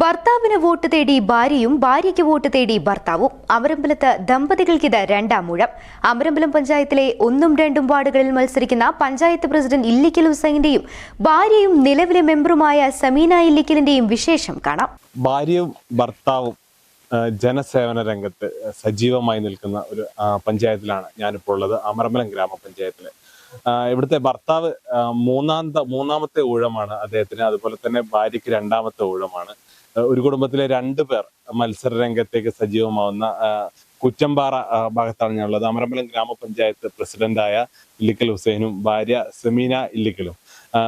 ഭർത്താവിന് വോട്ട് തേടി ഭാര്യയും ഭാര്യയ്ക്ക് വോട്ട് തേടി ഭർത്താവും അമരമ്പലത്ത് ദമ്പതികൾക്കിത് രണ്ടാം മൂഴം. അമരമ്പലം പഞ്ചായത്തിലെ ഒന്നും രണ്ടും വാർഡുകളിൽ മത്സരിക്കുന്ന പഞ്ചായത്ത് പ്രസിഡന്റ് ഇല്ലിക്കൽ ഹുസൈന്റെയും ഭാര്യയും നിലവിലെ മെമ്പറുമായ സമീന ഇല്ലിക്കലിന്റെയും വിശേഷം കാണാം. ഭാര്യയും ഭർത്താവും ജനസേവന രംഗത്ത് സജീവമായി നിൽക്കുന്ന ഒരു പഞ്ചായത്തിലാണ് ഞാനിപ്പോൾ ഉള്ളത് അമരമ്പലം ഗ്രാമപഞ്ചായത്തിലെ. ഇവിടുത്തെ ഭർത്താവ് മൂന്നാം മൂന്നാമത്തെ മൂന്നാമത്തെ ഊഴമാണ് അദ്ദേഹത്തിന് അതുപോലെ തന്നെ ഭാര്യയ്ക്ക് രണ്ടാമത്തെ ഊഴമാണ്. ഒരു കുടുംബത്തിലെ രണ്ടു പേർ മത്സര രംഗത്തേക്ക് സജീവമാവുന്ന കുറ്റമ്പാറ ഭാഗത്താണ് ഞാനുള്ളത്. അമരമ്പലം ഗ്രാമപഞ്ചായത്ത് പ്രസിഡന്റായ ഇല്ലിക്കൽ ഹുസൈനും ഭാര്യ സെമീന ഇല്ലിക്കലും.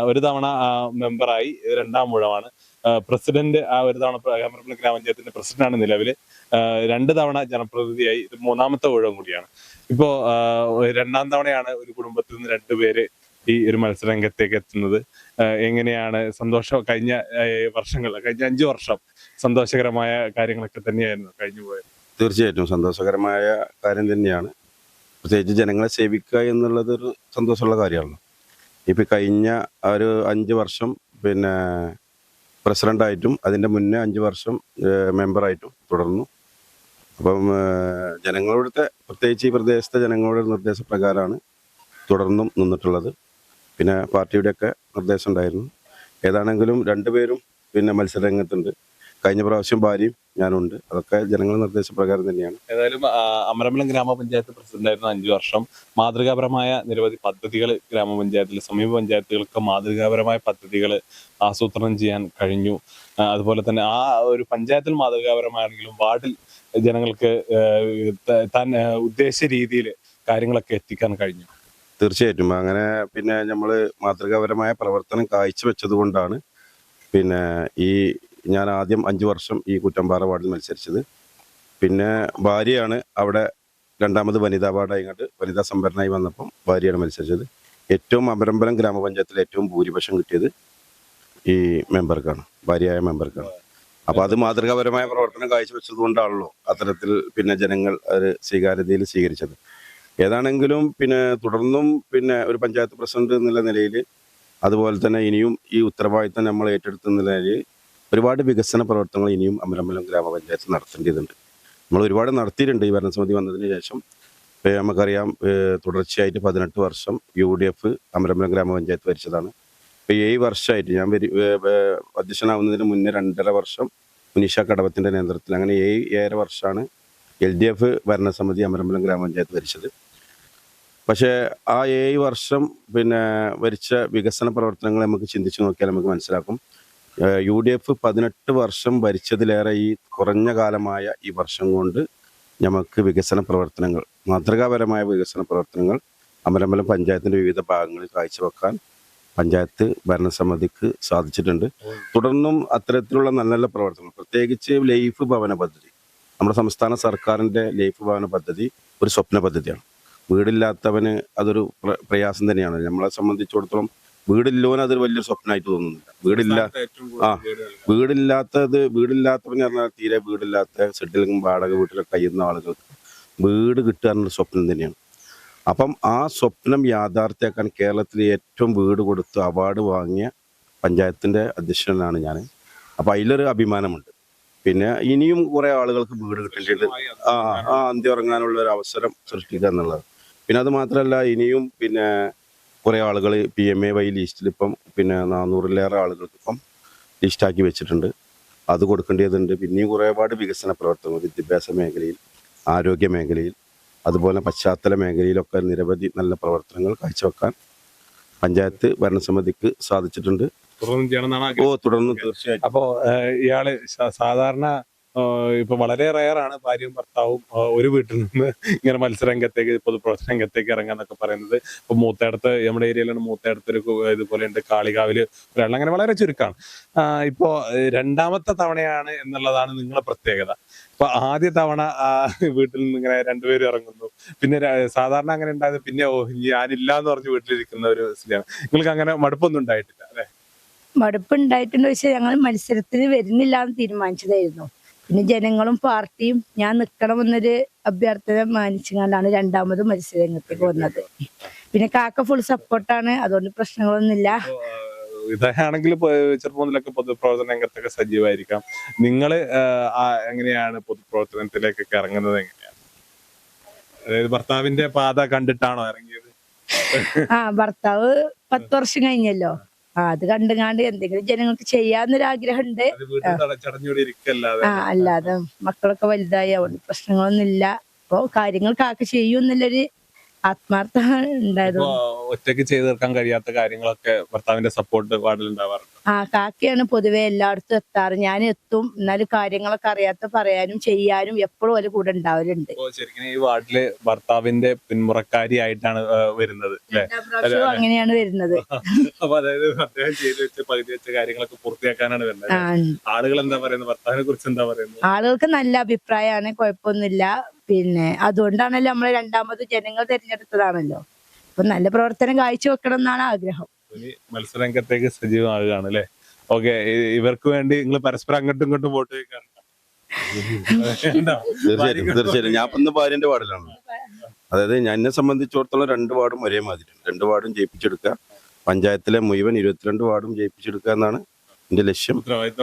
ഒരു തവണ മെമ്പറായി. രണ്ടാം മുഴമാണ്. പ്രസിഡന്റ് ആ ഒരു തവണ അമരമ്പലം ഗ്രാമപഞ്ചായത്തിന്റെ പ്രസിഡന്റാണ് നിലവിൽ. ആ, രണ്ട് തവണ ജനപ്രതിനിധിയായി. ഇത് മൂന്നാമത്തെ ഊഴം കൂടിയാണ്. ഇപ്പോ രണ്ടാം തവണയാണ് ഒരു കുടുംബത്തിൽ നിന്ന് രണ്ടുപേര് ഈ ഒരു മത്സരരംഗത്തേക്ക് എത്തുന്നത്. എങ്ങനെയാണ് സന്തോഷം കഴിഞ്ഞ വർഷങ്ങൾ കഴിഞ്ഞ അഞ്ചു വർഷം സന്തോഷകരമായ കാര്യങ്ങളൊക്കെ തന്നെയായിരുന്നു കഴിഞ്ഞു പോയത്? തീർച്ചയായിട്ടും സന്തോഷകരമായ കാര്യം തന്നെയാണ്. പ്രത്യേകിച്ച് ജനങ്ങളെ സേവിക്കുക എന്നുള്ളത് ഒരു സന്തോഷമുള്ള കാര്യമാണല്ലോ. ഇപ്പം കഴിഞ്ഞ ഒരു അഞ്ച് വർഷം പിന്നെ പ്രസിഡന്റായിട്ടും അതിന്റെ മുന്നേ അഞ്ച് വർഷം മെമ്പറായിട്ടും തുടർന്നു. അപ്പം ജനങ്ങളുടെ പ്രത്യേകിച്ച് ഈ പ്രദേശത്തെ ജനങ്ങളുടെ നിർദ്ദേശപ്രകാരമാണ് തുടർന്നും നിന്നിട്ടുള്ളത്. പിന്നെ പാർട്ടിയുടെയൊക്കെ നിർദ്ദേശം ഉണ്ടായിരുന്നു. ഏതാണെങ്കിലും രണ്ടുപേരും പിന്നെ മത്സരരംഗത്തുണ്ട്. കഴിഞ്ഞ പ്രാവശ്യം ഭാര്യയും ഞാനുണ്ട് അതൊക്കെ ജനങ്ങളുടെ നിർദ്ദേശപ്രകാരം തന്നെയാണ്. ഏതായാലും അമരമ്പലം ഗ്രാമപഞ്ചായത്ത് പ്രസിഡന്റായിരുന്ന അഞ്ചു വർഷം. മാതൃകാപരമായ നിരവധി പദ്ധതികൾ ഗ്രാമപഞ്ചായത്തിൽ സമീപ പഞ്ചായത്തുകൾക്ക് മാതൃകാപരമായ പദ്ധതികൾ ആസൂത്രണം ചെയ്യാൻ കഴിഞ്ഞു. അതുപോലെ തന്നെ ആ ഒരു പഞ്ചായത്തിൽ മാതൃകാപരമാണെങ്കിലും വാർഡിൽ ജനങ്ങൾക്ക് താൻ ഉദ്ദേശ രീതിയിൽ കാര്യങ്ങളൊക്കെ എത്തിക്കാൻ കഴിഞ്ഞു. തീർച്ചയായിട്ടും. അങ്ങനെ പിന്നെ നമ്മൾ മാതൃകാപരമായ പ്രവർത്തനം കാഴ്ചവെച്ചത് കൊണ്ടാണ് പിന്നെ ഈ ഞാൻ ആദ്യം അഞ്ച് വർഷം ഈ കുറ്റമ്പാറ വാർഡിൽ മത്സരിച്ചത്. പിന്നെ ഭാര്യയാണ് അവിടെ രണ്ടാമത് വനിതാ വാർഡായി കണ്ട് വനിതാ സംവരണമായി വന്നപ്പം ഭാര്യയാണ് മത്സരിച്ചത്. ഏറ്റവും അമരമ്പലം ഗ്രാമപഞ്ചായത്തിൽ ഏറ്റവും ഭൂരിപക്ഷം കിട്ടിയത് ഈ മെമ്പർക്കാണ് ഭാര്യയായ മെമ്പർക്കാണ്. അപ്പോൾ അത് മാതൃകാപരമായ പ്രവർത്തനം കാഴ്ചവെച്ചത് കൊണ്ടാണല്ലോ അത്തരത്തിൽ പിന്നെ ജനങ്ങൾ ഒരു സ്വീകാര്യതയിൽ സ്വീകരിച്ചത്. ഏതാണെങ്കിലും പിന്നെ തുടർന്നും പിന്നെ ഒരു പഞ്ചായത്ത് പ്രസിഡന്റ് എന്നുള്ള നിലയിൽ അതുപോലെ തന്നെ ഇനിയും ഈ ഉത്തരവാദിത്തം നമ്മൾ ഏറ്റെടുത്ത നിലയിൽ ഒരുപാട് വികസന പ്രവർത്തനങ്ങൾ ഇനിയും അമ്പലമ്പലം ഗ്രാമപഞ്ചായത്ത് നടത്തേണ്ടതുണ്ട്. നമ്മൾ ഒരുപാട് നടത്തിയിട്ടുണ്ട് ഈ ഭരണസമിതി വന്നതിന് ശേഷം. നമുക്കറിയാം തുടർച്ചയായിട്ട് പതിനെട്ട് വർഷം യു ഡി എഫ് അമരമ്പലം ഗ്രാമപഞ്ചായത്ത് ഭരിച്ചതാണ്. ഇപ്പോൾ ഏഴ് വർഷമായിട്ട് ഞാൻ വരി- അധ്യക്ഷനാവുന്നതിന് മുന്നേ രണ്ടര വർഷം മുനീഷ കടവത്തിന്റെ നേതൃത്വത്തിൽ അങ്ങനെ ഏഴ് ഏഴര വർഷമാണ് എൽ ഡി എഫ് ഭരണസമിതി അമരമ്പലം ഗ്രാമപഞ്ചായത്ത് ഭരിച്ചത്. പക്ഷേ ആ ഏഴ് വർഷം പിന്നെ വരിച്ച വികസന പ്രവർത്തനങ്ങൾ നമുക്ക് ചിന്തിച്ചു നോക്കിയാൽ നമുക്ക് മനസ്സിലാക്കും. യു ഡി എഫ് പതിനെട്ട് വർഷം ഭരിച്ചതിലേറെ ഈ കുറഞ്ഞ കാലമായ ഈ വർഷം കൊണ്ട് നമുക്ക് വികസന പ്രവർത്തനങ്ങൾ മാതൃകാപരമായ വികസന പ്രവർത്തനങ്ങൾ അമരമ്പലം പഞ്ചായത്തിന്റെ വിവിധ ഭാഗങ്ങളിൽ കാഴ്ചവെക്കാൻ പഞ്ചായത്ത് ഭരണസമിതിക്ക് സാധിച്ചിട്ടുണ്ട്. തുടർന്നും അത്തരത്തിലുള്ള നല്ല നല്ല പ്രവർത്തനങ്ങൾ പ്രത്യേകിച്ച് ലൈഫ് ഭവന പദ്ധതി. നമ്മുടെ സംസ്ഥാന സർക്കാരിന്റെ ലൈഫ് ഭവന പദ്ധതി ഒരു സ്വപ്ന പദ്ധതിയാണ്. വീടില്ലാത്തവന് അതൊരു പ്രയാസം തന്നെയാണ്. നമ്മളെ സംബന്ധിച്ചിടത്തോളം വീടില്ലോന് അതൊരു വലിയൊരു സ്വപ്നമായിട്ട് തോന്നുന്നില്ല. വീടില്ല ആ. വീടില്ലാത്തത് വീടില്ലാത്തവന് പറഞ്ഞാൽ തീരെ വീടില്ലാത്ത സെറ്റിലും വാടക വീട്ടിലൊക്കെ കഴിയുന്ന ആളുകൾക്ക് വീട് കിട്ടുക എന്നൊരു സ്വപ്നം തന്നെയാണ്. അപ്പം ആ സ്വപ്നം യാഥാർത്ഥ്യമാക്കാൻ കേരളത്തിൽ ഏറ്റവും വീട് കൊടുത്ത് അവാർഡ് വാങ്ങിയ പഞ്ചായത്തിന്റെ അധ്യക്ഷനാണ് ഞാൻ അപ്പം അതിലൊരു അഭിമാനമുണ്ട്. പിന്നെ ഇനിയും കുറേ ആളുകൾക്ക് വീട് കിട്ടേണ്ടത് ആ ആ അന്ത്യം ഇറങ്ങാനുള്ള ഒരു അവസരം സൃഷ്ടിക്കുക എന്നുള്ളത്. പിന്നെ അത് മാത്രമല്ല ഇനിയും പിന്നെ കുറേ ആളുകൾ പി എം എ വൈ ലിസ്റ്റിൽ ഇപ്പം പിന്നെ നാനൂറിലേറെ ആളുകൾക്ക് ഇപ്പം ലിസ്റ്റാക്കി വെച്ചിട്ടുണ്ട്. അത് കൊടുക്കേണ്ടതുണ്ട്. പിന്നെയും കുറേപാട് വികസന പ്രവർത്തനങ്ങൾ വിദ്യാഭ്യാസ മേഖലയിൽ ആരോഗ്യ മേഖലയിൽ അതുപോലെ പശ്ചാത്തല മേഖലയിലൊക്കെ നിരവധി നല്ല പ്രവർത്തനങ്ങൾ കാഴ്ചവെക്കാൻ പഞ്ചായത്ത് ഭരണസമിതിക്ക് സാധിച്ചിട്ടുണ്ട്. ഓ തുടർന്ന് തീർച്ചയായിട്ടും. അപ്പോ ഏഹ്, ഇയാൾ സാധാരണ ഇപ്പൊ വളരെ റയറാണ് ഭാര്യയും ഭർത്താവും ഒരു വീട്ടിൽ നിന്ന് ഇങ്ങനെ മത്സരരംഗത്തേക്ക് പൊതുപ്രവർത്തന രംഗത്തേക്ക് ഇറങ്ങാന്നൊക്കെ പറയുന്നത്. ഇപ്പൊ മൂത്തേടത്ത് നമ്മുടെ ഏരിയയിലാണ് മൂത്തേടത്ത് ഒരു ഇതുപോലെ ഉണ്ട് കാളികാവിൽ ഒരാൾ. അങ്ങനെ വളരെ ചുരുക്കമാണ് ഇപ്പോ രണ്ടാമത്തെ തവണയാണ് എന്നുള്ളതാണ് നിങ്ങളെ പ്രത്യേകത. ഇപ്പൊ ആദ്യ തവണ വീട്ടിൽ നിന്ന് ഇങ്ങനെ രണ്ടുപേരും ഇറങ്ങുന്നു. പിന്നെ സാധാരണ അങ്ങനെ ഉണ്ടായത് പിന്നെ ഓ ഞാനില്ല എന്ന് പറഞ്ഞ് വീട്ടിലിരിക്കുന്ന ഒരു സ്ഥിതിയാണ്. നിങ്ങൾക്ക് അങ്ങനെ മടുപ്പൊന്നും ഉണ്ടായിട്ടില്ല അല്ലെ? മടുപ്പുണ്ടായിട്ടുണ്ട്. പക്ഷെ ഞങ്ങൾ മത്സരത്തിന് വരുന്നില്ല എന്ന് തീരുമാനിച്ചതായിരുന്നു. പിന്നെ ജനങ്ങളും പാർട്ടിയും ഞാൻ നിൽക്കണമെന്നൊരു അഭ്യർത്ഥന മാനിച്ചുകൊണ്ടാണ് രണ്ടാമത് മത്സരരംഗത്തേക്ക് വന്നത്. പിന്നെ കാക്ക ഫുൾ സപ്പോർട്ടാണ് അതുകൊണ്ട് പ്രശ്നങ്ങളൊന്നുമില്ല. ഇതാണെങ്കിൽ ചെറുപ്പം മുതലൊക്കെ പൊതുപ്രവർത്തന രംഗത്തൊക്കെ സജീവമായിരിക്കാം. നിങ്ങൾ എങ്ങനെയാണ് പൊതുപ്രവർത്തനത്തിലേക്കൊക്കെ ഇറങ്ങുന്നത് എങ്ങനെയാണ്? അതായത് ഭർത്താവിന്റെ പാത കണ്ടിട്ടാണോ ഇറങ്ങിയത്? ആ ഭർത്താവ് പത്ത് വർഷം കഴിഞ്ഞല്ലോ. അത് കണ്ടുകാണ്ട് എന്തെങ്കിലും ജനങ്ങൾക്ക് ചെയ്യാന്നൊരു ആഗ്രഹം ഉണ്ട് അത് വീട്ടിൽ തടച്ചടഞ്ഞൂടെ ഇരിക്കല്ലാതെ ആ അല്ലാതെ മക്കളൊക്കെ വലുതായി അതുകൊണ്ട് പ്രശ്നങ്ങളൊന്നും ഇല്ല അപ്പൊ കാര്യങ്ങൾ കാക്ക ചെയ്യുമെന്നുള്ളൊരു ആത്മാർത്ഥ ഉണ്ടായത്. ഒറ്റയ്ക്ക് ഒറ്റയ്ക്ക് ചെയ്തു തീർക്കാൻ കഴിയാത്ത കാര്യങ്ങളൊക്കെ ഭർത്താവിന്റെ സപ്പോർട്ട് വാർഡിലുണ്ടാവാറുണ്ട് ആ കാക്കയാണ് പൊതുവെ എല്ലായിടത്തും എത്താറ്. ഞാൻ എത്തും. എന്നാലും കാര്യങ്ങളൊക്കെ അറിയാത്ത പറയാനും ചെയ്യാനും എപ്പോഴും ഒരു കൂടെ ഉണ്ടാവലുണ്ട്. ശരിക്കും ഈ വാർഡിൽ ഭർത്താവിന്റെ പിന്മുറക്കാരി ആയിട്ടാണ് വരുന്നത് അങ്ങനെയാണ് വരുന്നത്. അപ്പൊ അതായത് അദ്ദേഹം ചെയ്തു വെച്ച പകുതി വെച്ച കാര്യങ്ങളൊക്കെ പൂർത്തിയാക്കാനാണ് വരുന്നത് ആളുകൾ എന്താ പറയുന്നത്? ഭർത്താവിനെ കുറിച്ച് എന്താ പറയുന്നത്? ആളുകൾക്ക് നല്ല അഭിപ്രായമാണ്. കുഴപ്പമൊന്നുമില്ല. പിന്നെ അതുകൊണ്ടാണല്ലോ നമ്മളെ രണ്ടാമത് ജനങ്ങൾ തിരഞ്ഞെടുത്തതാണല്ലോ. അപ്പൊ നല്ല പ്രവർത്തനം കാഴ്ചവെക്കണം എന്നാണ് ആഗ്രഹം. ഇനി മത്സരരംഗത്തേക്ക് സജീവമാകുകയാണ് അല്ലെ? ഓക്കെ ഇവർക്ക് വേണ്ടി നിങ്ങൾ പരസ്പരം അങ്ങോട്ടും ഇങ്ങോട്ടും വോട്ട് ചോദിക്കാറുണ്ടോ? തീർച്ചയായിട്ടും തീർച്ചയായിട്ടും. ഞാൻ ഇന്ന് ഭാര്യന്റെ വാർഡിലാണ് അതായത് എന്നെ സംബന്ധിച്ചിടത്തോളം രണ്ട് വാർഡും ഒരേ മാതിരി രണ്ട് വാർഡും ജയിപ്പിച്ചെടുക്കുക. പഞ്ചായത്തിലെ മുഴുവൻ ഇരുപത്തിരണ്ട് വാർഡും ജയിപ്പിച്ചെടുക്കുക എന്നാണ് എന്റെ ലക്ഷ്യം.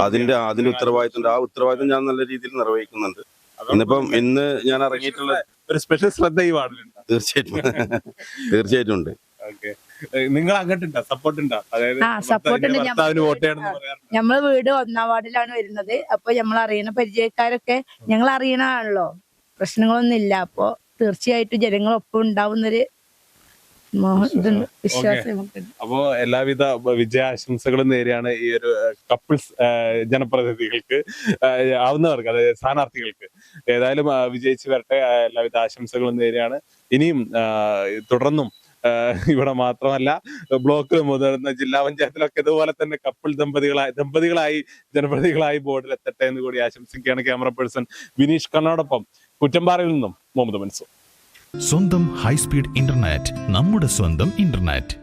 അതിന്റെ അതിന്റെ ഉത്തരവാദിത്തം ആ ഉത്തരവാദിത്വം ഞാൻ നല്ല രീതിയിൽ നിർവഹിക്കുന്നുണ്ട്. ഇന്നിപ്പം ഇന്ന് ഞാൻ ഇറങ്ങിയിട്ടുള്ള ഒരു സ്പെഷ്യൽ ശ്രദ്ധ ഈ വാർഡിലുണ്ട്. തീർച്ചയായിട്ടും. തീർച്ചയായിട്ടും ഉണ്ട്. ഓക്കെ. നിങ്ങൾ അങ്ങോട്ടുണ്ടോ സപ്പോർട്ട് ഉണ്ടോ അതായത് ആ, support ഉണ്ട്. ഭർത്താവിന് ഞാൻ- ഭർത്താവിന് വോട്ട് ചെയ്യണമെന്ന് പറയാറുണ്ട്? നമ്മളെ വീട് ഒന്നാം വാർഡിലാണ് വരുന്നത്. അപ്പൊ നമ്മൾ അറിയണ പരിചയക്കാരൊക്കെ ഞങ്ങൾ അറിയണാണല്ലോ പ്രശ്നങ്ങളൊന്നും ഇല്ല അപ്പൊ തീർച്ചയായിട്ടും ജനങ്ങളൊപ്പം ഉണ്ടാവുന്നൊരു മോഹം ഇതുണ്ട്. വിശ്വാസം നമുക്കുണ്ട് അപ്പോ എല്ലാവിധ വിജയാശംസകളും നേരെയാണ് ഈ ഒരു കപ്പിൾസ് ജനപ്രതിനിധികൾക്ക് ആവുന്നവർക്ക് അതായത് സ്ഥാനാർത്ഥികൾക്ക്. ഏതായാലും വിജയിച്ചു വരട്ടെ. എല്ലാവിധ ആശംസകളും നേരെയാണ്. ഇനിയും തുടർന്നും ഇവിടെ മാത്രമല്ല ബ്ലോക്കിൽ മുതിർന്ന ജില്ലാ പഞ്ചായത്തിലൊക്കെ ഇതുപോലെ തന്നെ കപ്പിൾ ദമ്പതികളായി ദമ്പതികളായി ജനപ്രതികളായി ബോർഡിൽ എത്തട്ടെ എന്ന് കൂടി ആശംസിക്കുകയാണ് ക്യാമറ പേഴ്സൺ വിനീഷ് കണ്ണോടൊപ്പം കുറ്റമ്പാറയിൽ നിന്നും മുഹമ്മദ് മൻസൂർ. സ്വന്തം ഹൈസ്പീഡ് ഇന്റർനെറ്റ് നമ്മുടെ സ്വന്തം ഇന്റർനെറ്റ്.